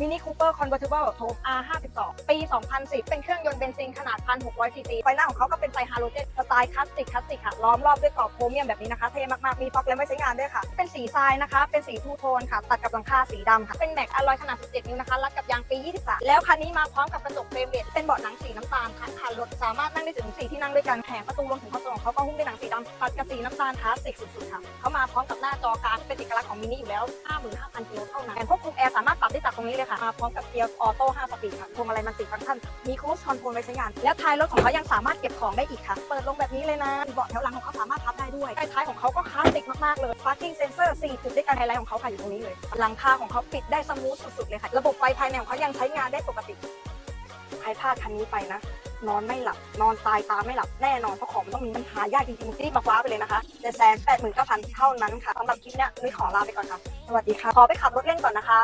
มินิคูเปอร์คอนเวอร์ติเบิลโท R52 ปี 2010 เป็นเครื่องยนต์เบนซินขนาด 1,600 ซีซี ไฟหน้าของเขาก็เป็นไฟฮาโลเจน สไตล์คลาสสิกคลาสสิกค่ะ ล้อมรอบด้วยกรอบโครเมียมแบบนี้นะคะ เท่มาก ๆ มีฟอกและไม่ใช้งานด้วยค่ะ เป็นสีทรายนะคะ เป็นสีทูโทนค่ะ ตัดกับหลังคาสีดำค่ะ เป็นแม็กอะลอยขนาด 17 นิ้วนะคะ รัดกับยางปี 23 แล้วคันนี้มาพร้อมกับกระจกเฟรมเรทเป็นเบาะหนังสีน้ำตาลทั้งคันรถ สามารถนั่งได้ถึง 4 ที่นั่งด้วยกันแถมประตูรวมถึงคอนโซลของเขาก็หุ้มด้วยหนังสีดำตัดกับสีน้ำตาลคลาสสิกสุดๆค่ะเขามาพร้อมกับหน้าจอกลางเป็นเอกลักษณ์ของมินิอยู่แล้ว55,000กิโลเท่านั้นควบคุมแอร์สาม รงนี้เลยค่ะมาพร้อมกับเกียร์ออโต้5สปีดค่ะพวงมาลัยมันติดฟังก์ชันมีครูซคอนโทรลไว้ใช้งาน แล้วท้ายรถของเขายังสามารถเก็บของได้อีกค่ะ เปิดลงแบบนี้เลยนะเบาะแถวหลังของเขาสามารถพับได้ด้วยใต้ท้ายของเขาก็คลาสสิกมากๆเลย parking sensor 4จุดด้วยกันไฮไลท์ของเขาค่ะอยู่ตรงนี้เลยหลังคาของเขาปิดได้สมูทสุดๆเลยค่ะระบบไฟภายในของเขายังใช้งานได้ปกติใครพลาดคันนี้ไปนะนอนไม่หลับ นอนตายตาไม่หลับแน่นอนเพราะของมันต้องมีปัญหายากจริงๆรีบมาคว้าไปเลยนะคะเจ็ดแสนแปดหมื่นเก้าพันเท่านั้นค่ะสำหรับคลิปเนี้ยนุ้ยขอลาไปก่อนค่ะ สวัสดีค่ะ ขอไปขับรถเล่นก่อนนะคะ